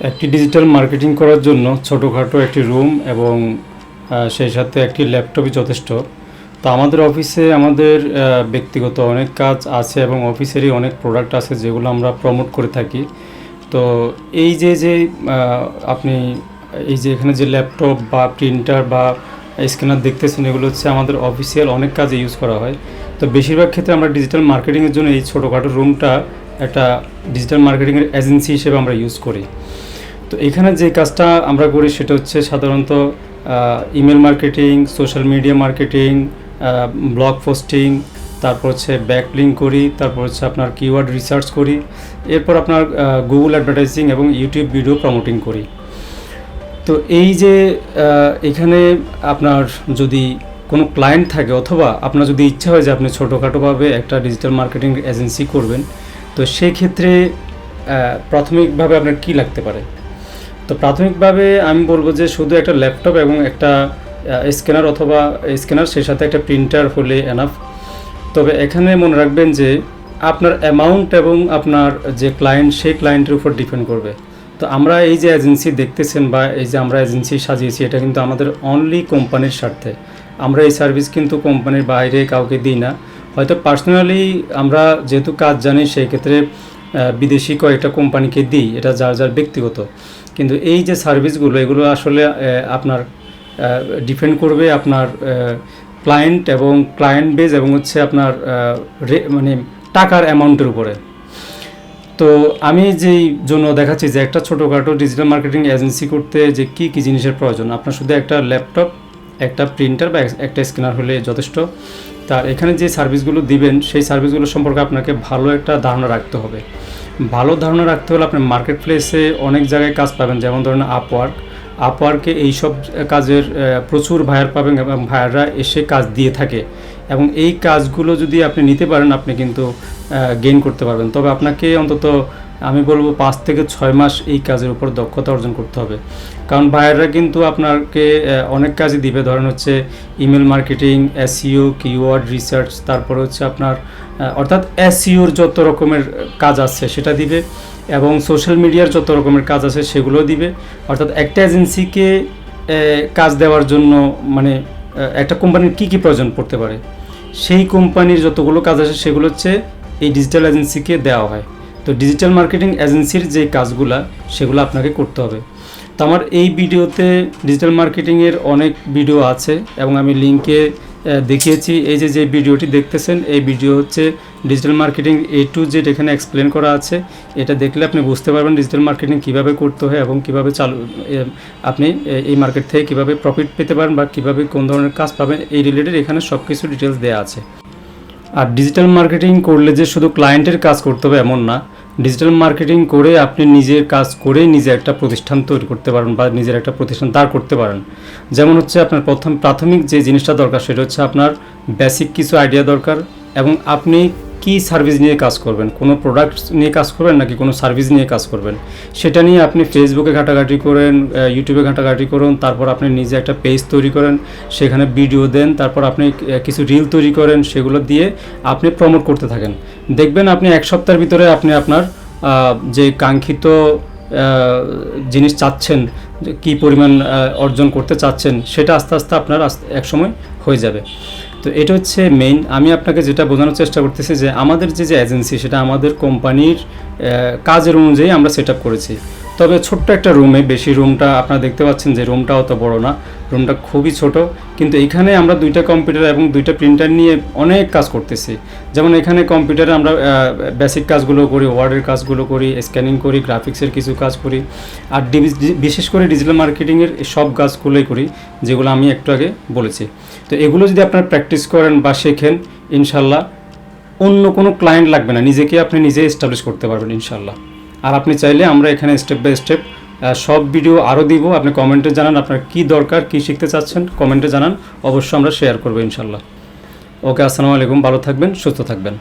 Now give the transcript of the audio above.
একটি digital marketing করার জন্য ছোটোখাটো একটি রুম এবং সেই সাথে একটি ল্যাপটপই যথেষ্ট। তো আমাদের অফিসে আমাদের ব্যক্তিগত অনেক কাজ আছে এবং অফিসেরই অনেক প্রোডাক্ট আছে যেগুলো আমরা প্রমোট করে থাকি। তো এই যে যে আপনি এই যে এখানে যে ল্যাপটপ বা প্রিন্টার বা স্ক্যানার দেখতেছেন, এগুলো হচ্ছে আমাদের অফিসিয়াল অনেক কাজে ইউজ করা হয়। তো বেশিরভাগ ক্ষেত্রে আমরা ডিজিটাল মার্কেটিংয়ের জন্য এই ছোটোখাটো রুমটা একটা ডিজিটাল মার্কেটিংয়ের এজেন্সি হিসেবে আমরা ইউজ করি। তো এখানে যে কাজটা আমরা করি সেটা হচ্ছে সাধারণত email marketing social media marketing blog posting তারপর হচ্ছে ব্যাকলিং করি, তারপর হচ্ছে আপনার কিওয়ার্ড রিসার্চ করি, এরপর আপনার গুগল অ্যাডভার্টাইজিং এবং ইউটিউব ভিডিও প্রমোটিং করি। তো এই যে এখানে আপনার যদি কোনো ক্লায়েন্ট থাকে অথবা আপনার যদি ইচ্ছা হয় যে আপনি ছোটোখাটোভাবে একটা ডিজিটাল মার্কেটিং এজেন্সি করবেন তো সেই ক্ষেত্রে প্রাথমিকভাবে আপনার কি লাগতে পারে? তো প্রাথমিকভাবে আমি বলব যে শুধু একটা ল্যাপটপ এবং একটা স্ক্যানার অথবা স্ক্যানার, সেই সাথে একটা প্রিন্টার হলে এনাফ তবে এখানে মনে রাখবেন যে আপনার অ্যামাউন্ট এবং আপনার যে ক্লায়েন্ট সেই ক্লায়েন্টের উপর ডিপেন্ড করবে। তো আমরা এই যে এজেন্সি দেখতেছেন বা এই যে আমরা এজেন্সি সাজিয়েছি, এটা কিন্তু আমাদের অনলি কোম্পানির স্বার্থে। আমরা এই সার্ভিস কিন্তু কোম্পানির বাইরে কাউকে দিই না। হয়তো পার্সোনালি আমরা যেহেতু কাজ জানি, সেই ক্ষেত্রে বিদেশি কয়েকটা কোম্পানিকে দিই, এটা যার যার ব্যক্তিগত। কিন্তু এই যে সার্ভিসগুলো এগুলো আসলে আপনার ডিপেন্ড করবে আপনার ক্লায়েন্ট এবং ক্লায়েন্ট বেজ এবং হচ্ছে আপনার মানে টাকার অ্যামাউন্টের উপরে। তো আমি যেই জন্য দেখাচ্ছি যে একটা ছোটোখাটো ডিজিটাল মার্কেটিং এজেন্সি করতে যে কী কী জিনিসের প্রয়োজন, আপনার শুধু একটা ল্যাপটপ একটা প্রিন্টার বা একটা স্ক্যানার হলে যথেষ্ট। তার এখানে যে সার্ভিসগুলো দিবেন, সেই সার্ভিসগুলো সম্পর্কে আপনাকে ভালো একটা ধারণা রাখতে হবে। ভালো ধারণা রাখতে হলে আপনি মার্কেট প্লেসে অনেক জায়গায় কাজ পাবেন, যেমন ধরেন আপওয়ার্ক আপওয়ার্কে এইসব কাজের প্রচুর ভায়ার পাবেন এবং ভায়াররা এসে কাজ দিয়ে থাকে। এবং এই কাজগুলো যদি আপনি নিতে পারেন, আপনি কিন্তু গেইন করতে পারবেন। তবে আপনাকে অন্তত আমি বলব পাঁচ থেকে ছয় মাস এই কাজের উপর দক্ষতা অর্জন করতে হবে। কারণ ভাইয়াররা কিন্তু আপনাকে অনেক কাজই দিবে। ধরেন হচ্ছে email marketing, SEO, keyword research, তারপর হচ্ছে আপনার অর্থাৎ এসইওর যত রকমের কাজ আছে সেটা দিবে এবং সোশ্যাল মিডিয়ার যত রকমের কাজ আছে সেগুলো দিবে। অর্থাৎ একটা এজেন্সিকে কাজ দেওয়ার জন্য মানে একটা কোম্পানির কী কী প্রয়োজন পড়তে পারে? সেই কোম্পানির যতগুলো কাজ আছে সেগুলো হচ্ছে এই ডিজিটাল এজেন্সিকে দেওয়া হয়। তো ডিজিটাল মার্কেটিং এজেন্সির যে কাজগুলা, সেগুলো আপনাকে করতে হবে। তো আমার এই ভিডিওতে ডিজিটাল মার্কেটিংয়ের অনেক ভিডিও আছে এবং আমি লিঙ্কে দেখিয়েছি। এই যে যে ভিডিওটি দেখতেছেন, এই ভিডিও হচ্ছে digital marketing A to Z এখানে এক্সপ্লেন করা আছে। এটা দেখলে আপনি বুঝতে পারবেন ডিজিটাল মার্কেটিং কীভাবে করতে হয় এবং কীভাবে চালু আপনি এই মার্কেট থেকে কীভাবে প্রফিট পেতে পারেন বা কীভাবে কোন ধরনের কাজ পাবেন, এই রিলেটেড এখানে সব কিছু ডিটেলস দেওয়া আছে। আর ডিজিটাল মার্কেটিং করলে যে শুধু ক্লায়েন্টের কাজ করতে হবে এমন না ডিজিটাল মার্কেটিং করে আপনি নিজের কাজ করে নিজে একটা প্রতিষ্ঠান তৈরি করতে পারেন বা নিজের একটা প্রতিষ্ঠান দাঁড় করতে পারেন। যেমন হচ্ছে আপনার প্রথম, প্রাথমিক যে জিনিসটা দরকার সেটা হচ্ছে আপনার বেসিক কিছু আইডিয়া দরকার এবং আপনি কি সার্ভিস নিয়ে কাজ করবেন? কোনো প্রোডাক্ট নিয়ে কাজ করবেন নাকি কোনো সার্ভিস নিয়ে কাজ করবেন? সেটা নিয়ে আপনি ফেসবুকে ঘাটাঘাটি করেন ইউটিউবে ঘাটাঘাটি করুন, তারপর আপনি নিজে একটা পেজ তৈরি করেন, সেখানে ভিডিও দেন, তারপর আপনি কিছু রিল তৈরি করেন, সেগুলো দিয়ে আপনি প্রমোট করতে থাকেন। দেখবেন আপনি এক সপ্তাহের ভিতরে আপনি আপনার যে কাঙ্ক্ষিত জিনিস চাচ্ছেন কী পরিমাণ অর্জন করতে চাচ্ছেন, সেটা আস্তে আস্তে আপনার এক সময় হয়ে যাবে। তো এটা হচ্ছে মেইন আমি আপনাকে যেটা বোঝানোর চেষ্টা করতেছি যে আমাদের যে যে এজেন্সি সেটা আমাদের কোম্পানির কাজের অনুযায়ী আমরা সেট করেছি। তবে ছোট্ট একটা রুমে, বেশি রুমটা আপনারা দেখতে পাচ্ছেন যে রুমটা অত বড় না, রুমটা খুবই ছোট। কিন্তু এখানে আমরা দুইটা কম্পিউটার এবং দুইটা প্রিন্টার নিয়ে অনেক কাজ করতেছি। যেমন এখানে কম্পিউটারে আমরা বেসিক কাজগুলো করি ওয়ার্ডের কাজগুলো করি স্ক্যানিং করি গ্রাফিক্সের কিছু কাজ করি। আর বিশেষ করে ডিজিটাল মার্কেটিংয়ের সব কাজগুলোই করি, যেগুলো আমি একটু আগে বলেছি। তো এগুলো যদি আপনারা প্র্যাকটিস করেন বা শেখেন, ইনশাল্লাহ অন্য কোনো ক্লায়েন্ট লাগবে না। নিজেকে আপনি নিজে এস্টাবলিশ করতে পারবেন, ইনশাল্লাহ। আর আপনি চাইলে আমরা এখানে স্টেপ বাই স্টেপ সব ভিডিও আরও দিব। আপনি কমেন্টে জানান আপনার কি দরকার, কি শিখতে চাচ্ছেন কমেন্টে জানান। অবশ্যই আমরা শেয়ার করব ইনশাল্লাহ। ওকে আসসালামু আলাইকুম, ভালো থাকবেন, সুস্থ থাকবেন।